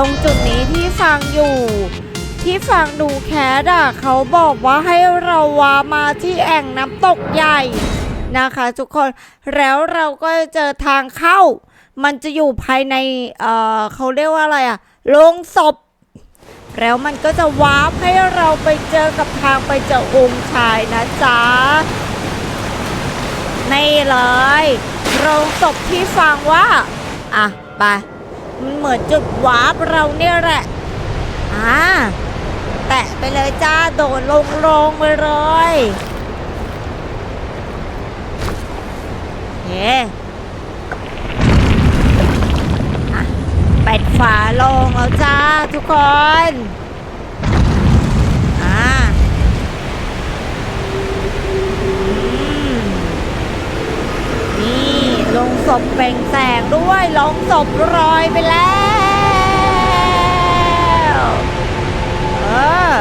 ตรงจุดนี้ที่ฟังอยู่ ที่ฟังดูแคสอะเขาบอกว่าให้เราวามาที่แอ่งน้ำตกใหญ่นะคะทุกคนแล้วเราก็จะเจอทางเข้า มันจะอยู่ภายในเอ่อเขาเรียกว่าอะไรอะโรงศพ แล้วมันก็จะวาร์ปให้เราไปเจอกับทางไปเจอองค์ชายนะจ๊ะนี่เลยโรงศพที่ฟังว่า อะ ไป เหมือนจุดวาร์ปเราเนี่ยแหละ อ่า แตะไปเลยจ้า โดดลงลงไปเลยเฮ้อะเป็ดฝาลงแล้วจ้าทุกคนอ่าอืมนี่ ลงศพเปล่งแสงด้วยลงศพลอยไปแล้วเออ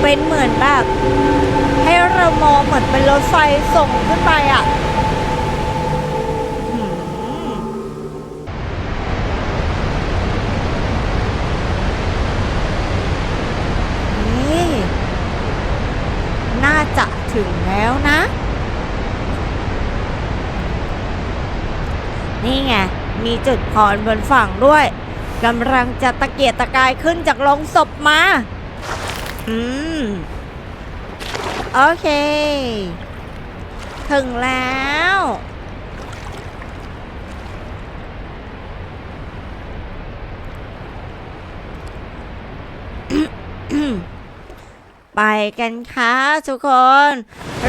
เป็นเหมือนแบบ ให้เรามองเหมือนเป็นรถไฟส่งขึ้นไปอะนี่น่าจะถึงแล้วนะ นี่ไง มีจุดพรบนฝั่งด้วยกำลังจะตะเกียกตะกายขึ้นจากลงศพมา อืม โอเค ถึงแล้ว ไปกันค่ะทุกคน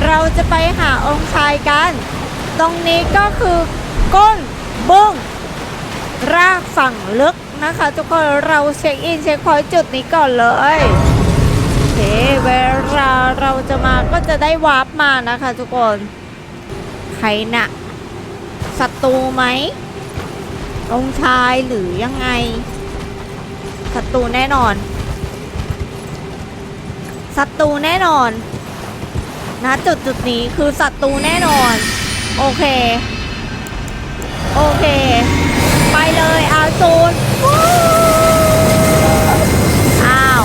เราจะไปหาองค์ชายกัน ตรงนี้ก็คือก้นบึ้ง รากฝั่งลึกนะคะ ทุกคนเราเช็คอินเช็คพอยต์จุดนี้ก่อนเลยโอเคเวลาเราจะมาก็จะได้วาร์ปมานะคะ ทุกคนใครนะ่ะศัตรูไหมองชายหรือยังไงศัตรูแน่นอนศัตรูแน่นอนนะจุดจุดนี้คือศัตรูแน่นอน โอเค โอเค ไปเลยอาซูนอ้าว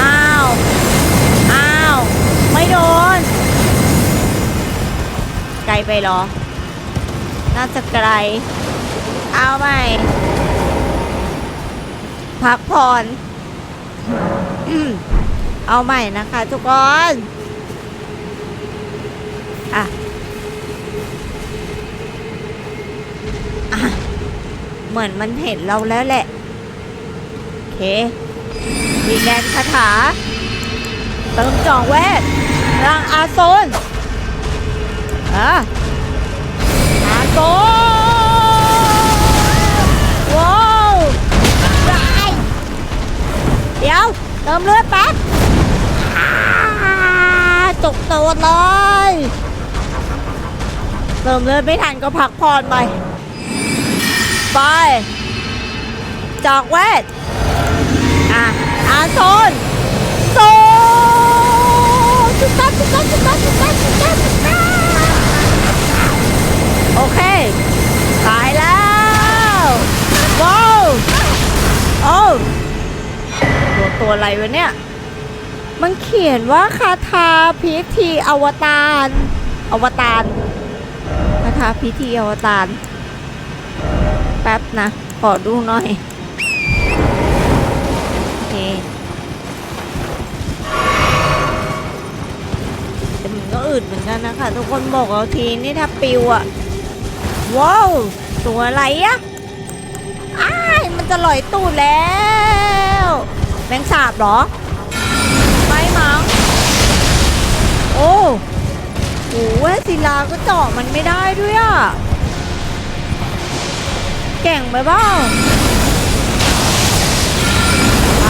อ้าว อ้าว ไม่โดน ไกลไปหรอ น่าจะไกล เอาใหม่พักผ่อนเอาใหม่นะคะทุกคน อะ อะ เหมือนมันเห็นเราแล้วแหละ โอเคดีแกนคาถาเติมจองเวทร่างอาโซนอะอาโซนว้าวได้เดี๋ยว เติมเลือดแป๊บจุกตัวเลย เติมเลือดไม่ทันก็พักผ่อนไป ไปจอกเวทอะอาโซนโซจุดตัดจุดตัดจุดตัดจุดตัดจุดตัดจุดตัดโอเคตายแล้วว้าวโอ้ตัวตัวอะไรวะเนี่ย มันเขียนว่าคาถาพิธีอวตารอวตารคาถาพิธีอวตาร ป๊บนะ ขอดูหน่อย โอเคแต่มันก็อืดเหมือนกันนะคะ ทุกคนบอกเอาทีนี่ถ้าปิวอะว้าว ตัวอะไรอะอ้ายมันจะลอยตูดแล้ว แมงสาบเหรอ ไม่มั้งโอ้โหศิลาก็เจาะมันไม่ได้ด้วยอะ เก่งไปเปล่าไป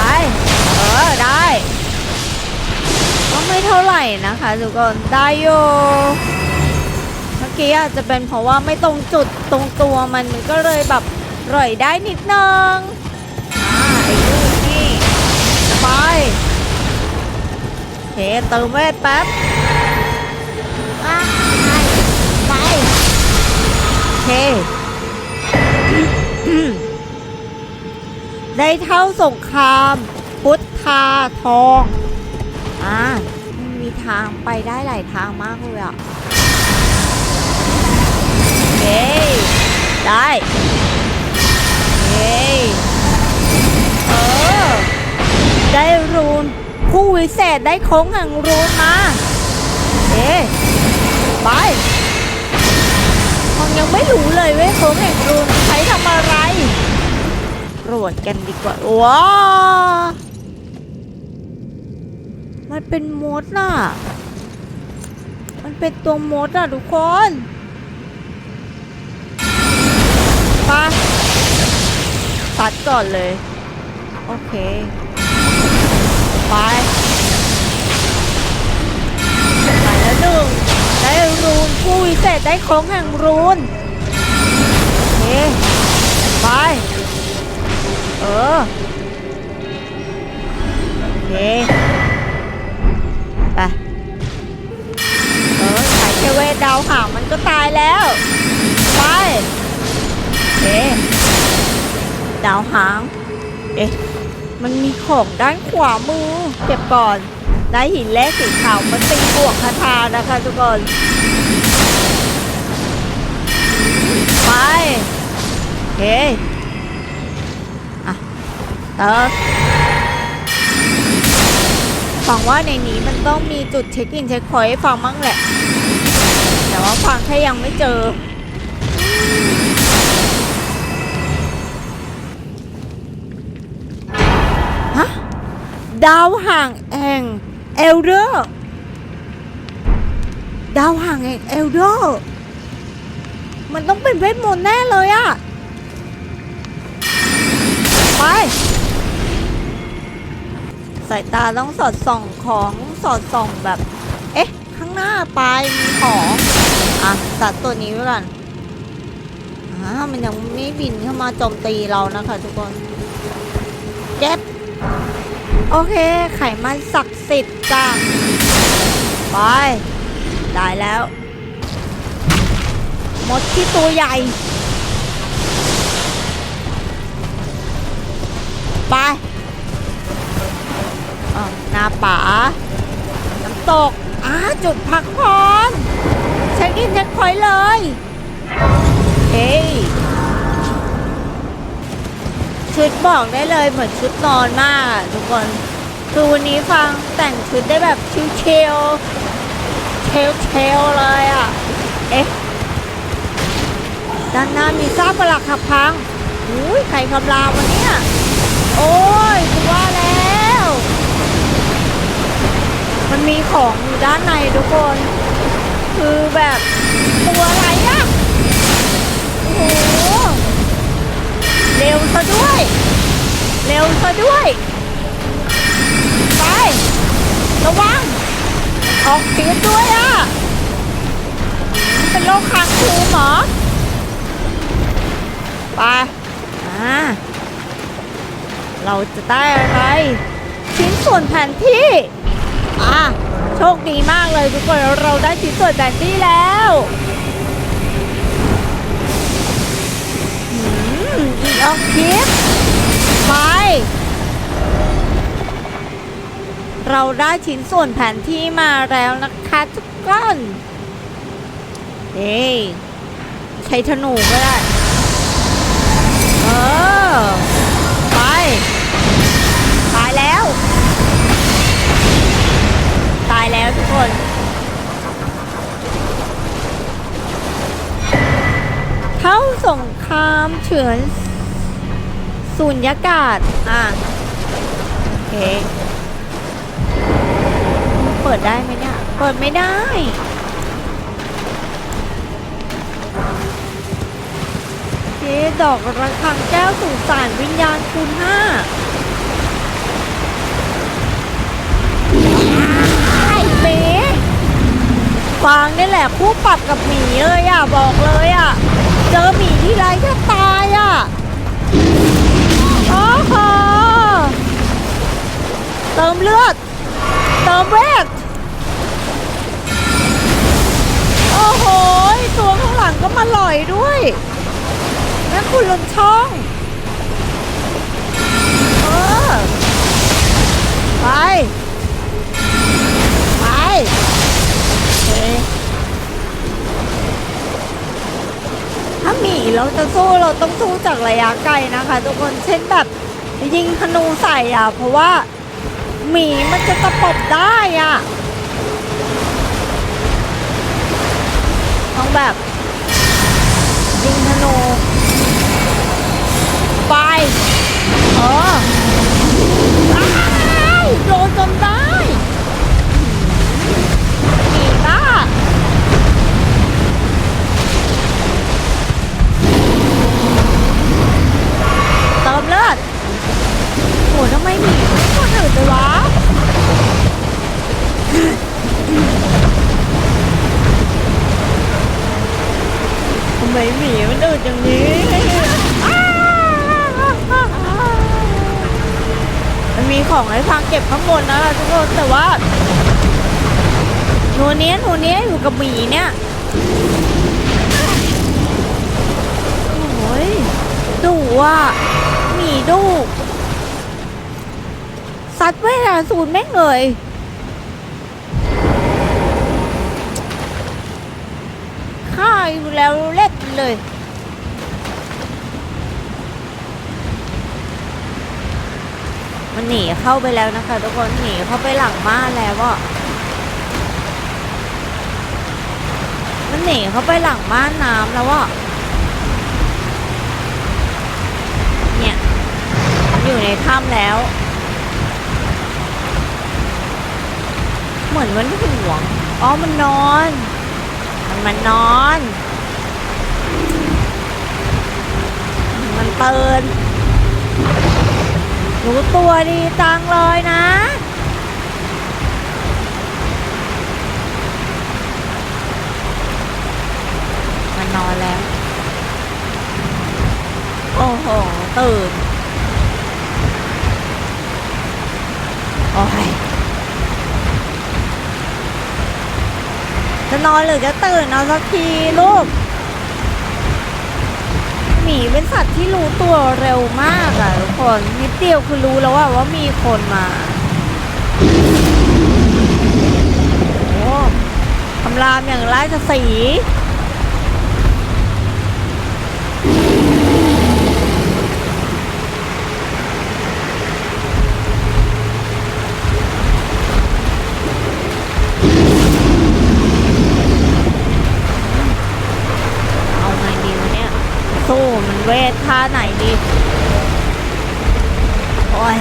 เออได้ ก็ไม่เท่าไหร่นะคะทุกคนได้อยู่เมื่อกี้อาจจะเป็นเพราะว่าไม่ตรงจุดตรงตัวมันมันก็เลยแบบร่อยได้นิดนึงอ่าไอ้ลูกนี่ไปเคเติมเวทแป๊บไปไปโอเค ได้เท่าสงคราม พุทธาทอง อ่า มีทางไปได้หลายทางมากเลยอะเฮ้ได้เฮ้เออ ได้รูนผู้วิเศษได้โค้งแห่งรูนมาเอ๊ไปมันยังไม่รู้เลยเว้ยโค้งแห่งรูนใช้ทำอะไร รวจกันดีกว่าว้ามันเป็นมดน่ะ มันเป็นตัวมดอะทุกคนไปตัดก่อนเลย โอเค ไป ไปแล้วหนึ่งได้รูนผู้วิเศษได้โค้งแห่งรูน โอเค ไป เออ โอเค ไป เออสายเทเวดาวหางมันก็ตายแล้ว ไปเอ๊ะดาวหาง เอ๊ะ มันมีของด้านขวามือ เก็บก่อน ได้หินแร่สีขาวมันตีบวกคาถานะคะทุกคนไปเฮ้ยอะ เติร์ฟังว่าในนี้มันต้องมีจุดเช็คอินเช็คพอยต์ฟังมั้งแหละ แต่ว่าฟังแค่ยังไม่เจอ ฮะ ดาวห่างแห่งเอลเดอร์ ดาวห่างแห่งเอลเดอร์ มันต้องเป็นเวทมนต์แน่เลยอะไป สายตาต้องสอดส่องของสอดส่องแบบ เอ๊ะ ข้างหน้าไปลายมีของอะตัดตัวนี้ไว้ก่อนอ่ามันยังไม่บินเข้ามาโจมตีเรานะคะทุกคนเก็บโอเค ไขมันศักดิ์สิทธิ์จ้าไปได้แล้วหมดที่ตัวใหญ่ ไป หน้าป่า น้ำตกอ่าจุดพักผ่อนเช็คอินเช็คพอยต์เลย เฮ้ยชุดบอกได้เลยเหมือนชุดนอนมากอะทุกคน คือวันนี้ฟังแต่งชุดได้แบบชิลๆเชลเชลเลยอะเอ๊ะด้านหน้ามีซากปลักหักพังอุ้ยใครคำรามวันนี้โอ้ยกูว่าแล้ว มันมีของอยู่ด้านในทุกคน คือแบบตัวอะไรอะโอ้โห เร็วซะด้วย เร็วซะด้วย ไป ระวัง ออกตีด้วยอะเป็นโรคคางคูหมอไปอ่าเราจะได้อะไร ชิ้นส่วนแผนที่ อะโชคดีมากเลยทุกคนเราได้ชิ้นส่วนแผนที่แล้วอืมอีออกคิปไป เราได้ชิ้นส่วนแผนที่มาแล้วนะคะทุกคนเฮ้ยใช้ธนูก็ได้ เออ ยเท่าสงครามเฉือนสูญญากาศ อะ โอเค เปิดได้ไหมเนี่ย เปิดไม่ได้เจดอกระฆังแก้วสู่สารวิญญาณคูณห้า ฟางนี่แหละคู่ปรับกับหมีเลยอะบอกเลยอะ เจอหมีที่ไรแทบตายอะโอ้โหเติมเลือด เติมเวทโอ้โหตัวข้างหลังก็มาลอยด้วยแม่คุณลนช่องเออไป ถ้าหมีเราจะสู้เราต้องสู้จากระยะไกลนะคะ ทุกคนเช่นแบบยิงธนูใส่อะ เพราะว่าหมีมันจะตะปบได้อะต้องแบบ ยิงธนูไปเออโดนจนได้ หทำไมหนีไม่คนอื่นเลยวะทำไมหมีมันอืดอย่างนี้มันมีของให้พังเก็บข้างบนนะทุกคนแต่ว่าหนูเนี้ยหนูเนี้ยอยู่กับหมีเนี่ยโอ้ยดุอะหมีดุ ซัดเวลาศูนย์แม่งเลยฆ่าอยู่แล้วเล็กเลยมันหนีเข้าไปแล้วนะคะ ทุกคนหนีเข้าไปหลังบ้านแล้วอะมันหนีเข้าไปหลังบ้านน้ำแล้วอะเนี่ยอยู่ในถ้ำแล้ว เหมือนมันห่วง อ๋อ มันนอน มันมานอน มันเตือนรู้ตัวดีจังเลยนะ มันนอนแล้ว โอ้โห ตื่น โอ้ย จะนอนหรือจะตื่นเอาสักทีลูกหมีเป็นสัตว์ที่รู้ตัวเร็วมากอะทุกคนนิดเดียวคือรู้แล้วว่าว่ามีคนมาโอ้คำรามอย่างไร้จะสี เอาไงดีวะเนี่ย สู้ มันเวทท่าไหนดี โอ้ย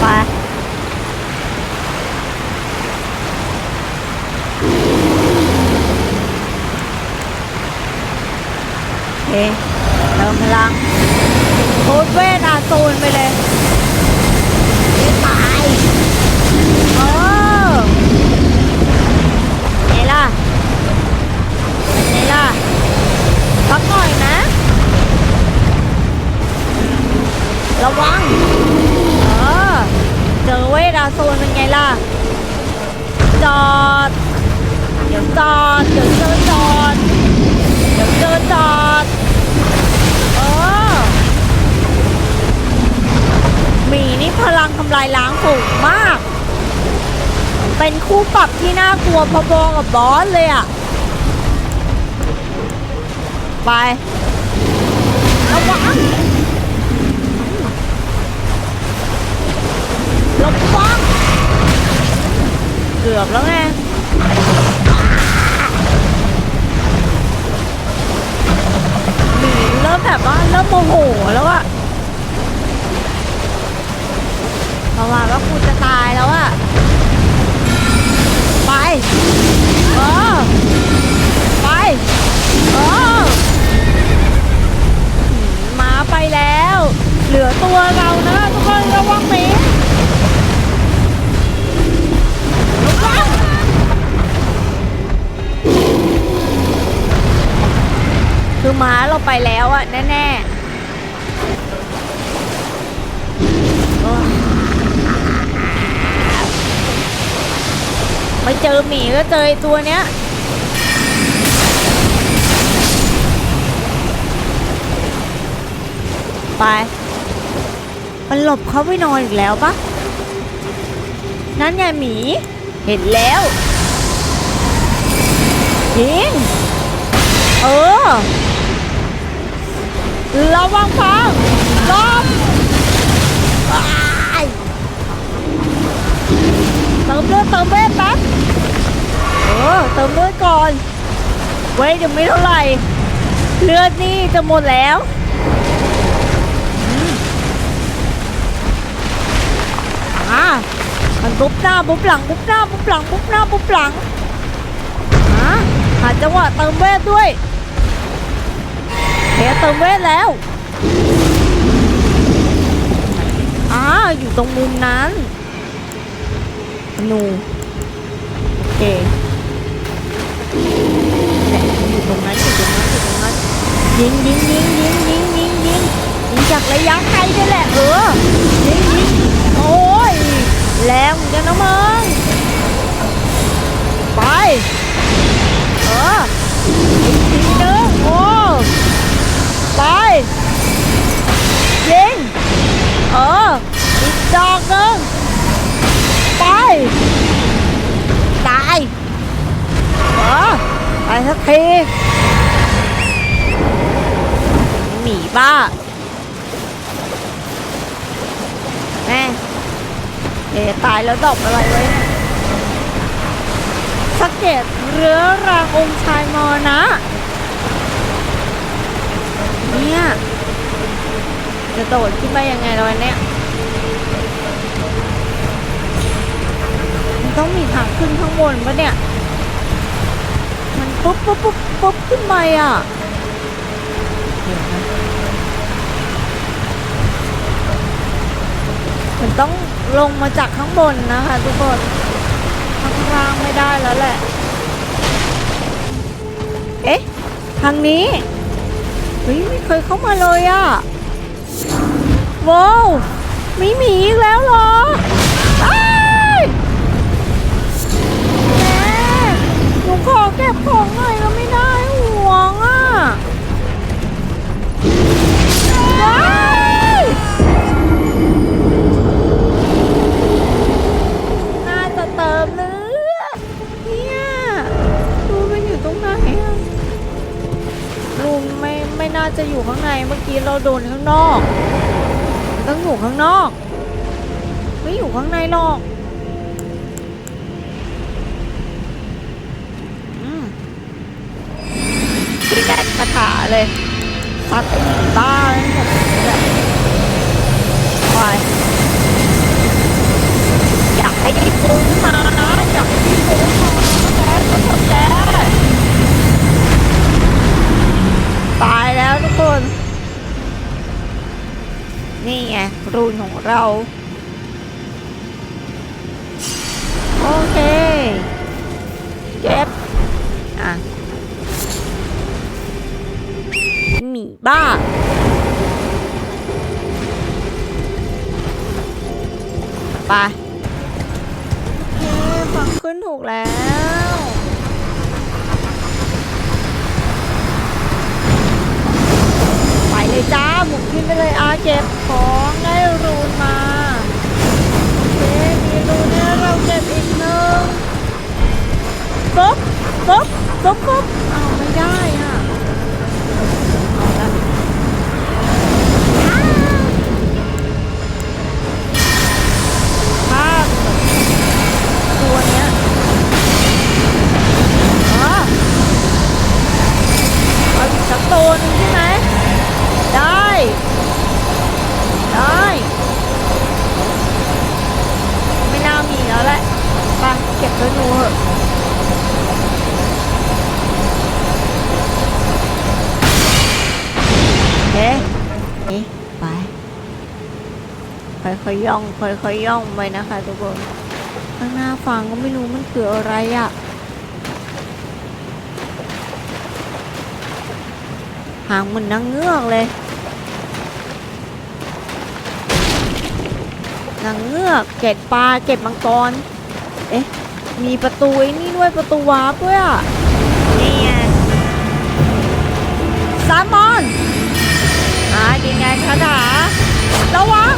ไปโอเคเติมพลังพูดเวทอาตูนไปเลย จอด เดี๋ยวเจอจอด เดี๋ยวเจอจอด เออหมีนี่พลังทำลายล้างสูงมาก เป็นคู่ปรับที่น่ากลัวพอๆกับบอสเลยอะไประวังระวังเกือบแล้วไง ตัวเรานะทุกคนระวังหมีระวังคือม้าเราไปแล้วอะแน่ๆไม่เจอหมีก็เจอตัวเนี้ยไป มันหลบเข้าไปนอนอีกแล้วปะนั่นไงหมี เห็นแล้วยิงเออระวังฟังลบอ้ายเติมเลือดเติมเลือดแป๊บเออเติมเลือดก่อน เว้ยยังไม่เท่าไหร่ เลือดนี่จะหมดแล้วามันบุบหน้าบุบหลังบุบหน้าบุบหลังบุบหน้าบุบหลังอ่าหาจังหวะเติมเวทด้วยเฮเติมเวทแล้วอ่าอยู่ตรงมุมนั้นหนูโอเคอยู่ตรงนั้นอยู่ตรงนั้นอยู่ตรงนั้นยิงยิงยิงยิงยิงยิงยิงยิงจากระยะไกลนี่แหละเออยิงยิง แรงเหมือนกันนะมึงไป เอออีกทีนึงโอ้ไปยิงเอออีกดอกนึงไปตายเออไปสักทีหมีบ้า แม่ เอตายแล้วดอกอะไรไว้เนี่ยสังเกตเรื้อรางองค์ชายมอนะ เนี่ย จะโดดขึ้นไปยังไงเลยเนี่ยมันต้องมีทางขึ้นข้างบนปะเนี่ย มันปุ๊บปุ๊บปุ๊บปุ๊บขึ้นไปอะมันต้อง ลงมาจากข้างบนนะคะทุกคนข้างล่างไม่ได้แล้วแหละ เอ๊ะ ทางนี้เฮ้ยไม่เคยเข้ามาเลยอะว้าวมีหมีอีกแล้วเหรอ รูนของเรา โอเค เก็บ อะ หมีบ้าไปโอเย้ฟังขึ้นถูกแล้วไปเลยจ้าหมุนขึ้นไปเลยอาเก็บของได้รูนมาโอเค ดูนะเราเก็บอีกหนึ่งปุ๊บปุ๊บปุ๊บปุ๊บอ้าวไม่ได้อะ ค่อยๆย่องค่อยๆย่องไปนะคะทุกคนข้างหน้าฟังก็ไม่รู้มันคืออะไรอะหางเหมือนนางเงือกเลยนางเงือกเกล็ดปลาเกล็ดมังกร เอ๊ะ มีประตูไอ้นี่ด้วยประตูวาร์ปด้วยอะนี่ไงแซลมอนอ่ามาดีไงคาถาระวัง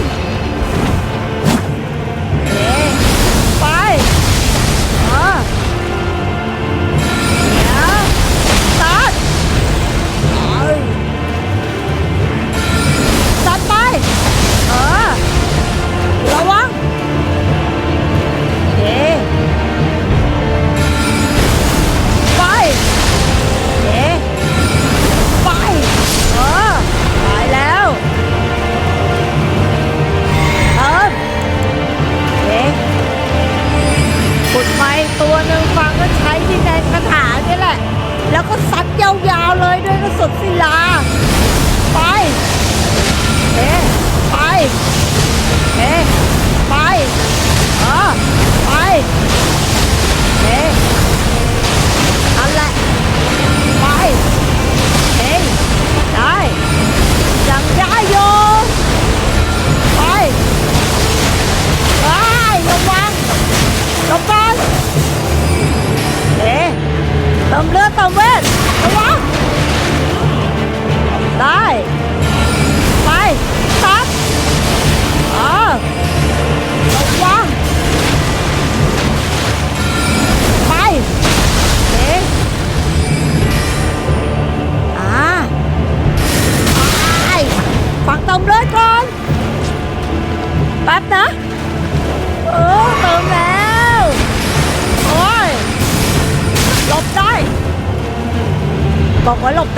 เติ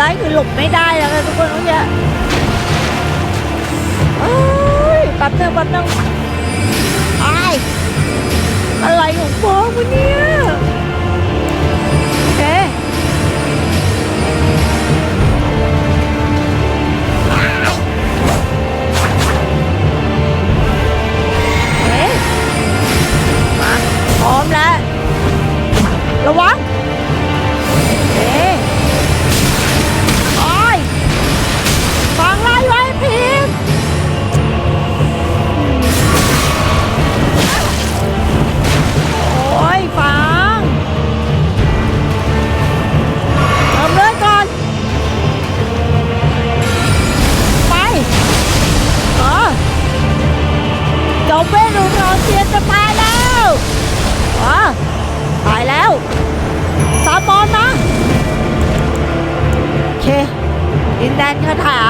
ายคือหลบไม่ได้ ดินแดนคาถา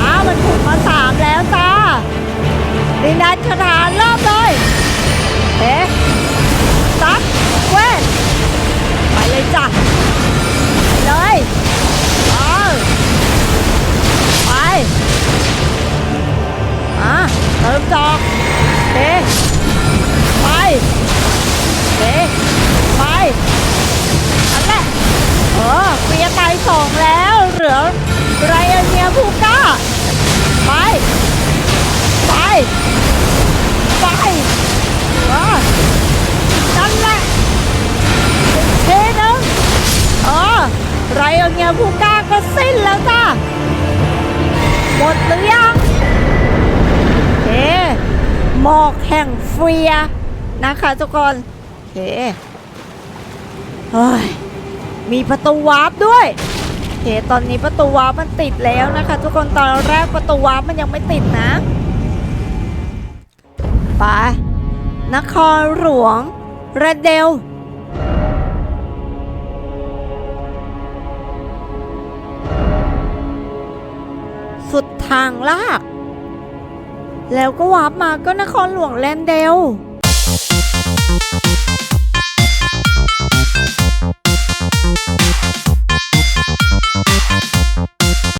อ้าวมันถูกมาสามแล้วจ้า ดินแดนคาถาเริ่มเลยเอ๊ะซัดเว้นไปเลยจ้ะเลยเอาไปอะเติมจอกเอ๊ะไปเอ๊ะไป ออเมียตายสองแล้ว เหลือไรอเนียผู้กล้า ไป ไป ไปเออนั่นแหละอีกทีหนึงเออไรอเนียผู้กล้าก็สิ้นแล้วจ้าหมดหรือยังเฮหมอกแห่งเฟียนะคะทุกคนโอเคเฮ้ย มีประตูวาร์ปด้วยโอเคตอนนี้ประตูวาร์ปมันติดแล้วนะคะ ทุกคนตอนแรกประตูวาร์ปมันยังไม่ติดนะไปนครหลวงเรดเดลสุดทางลาก แล้วก็วาร์ปมาก็นครหลวงแลนเดล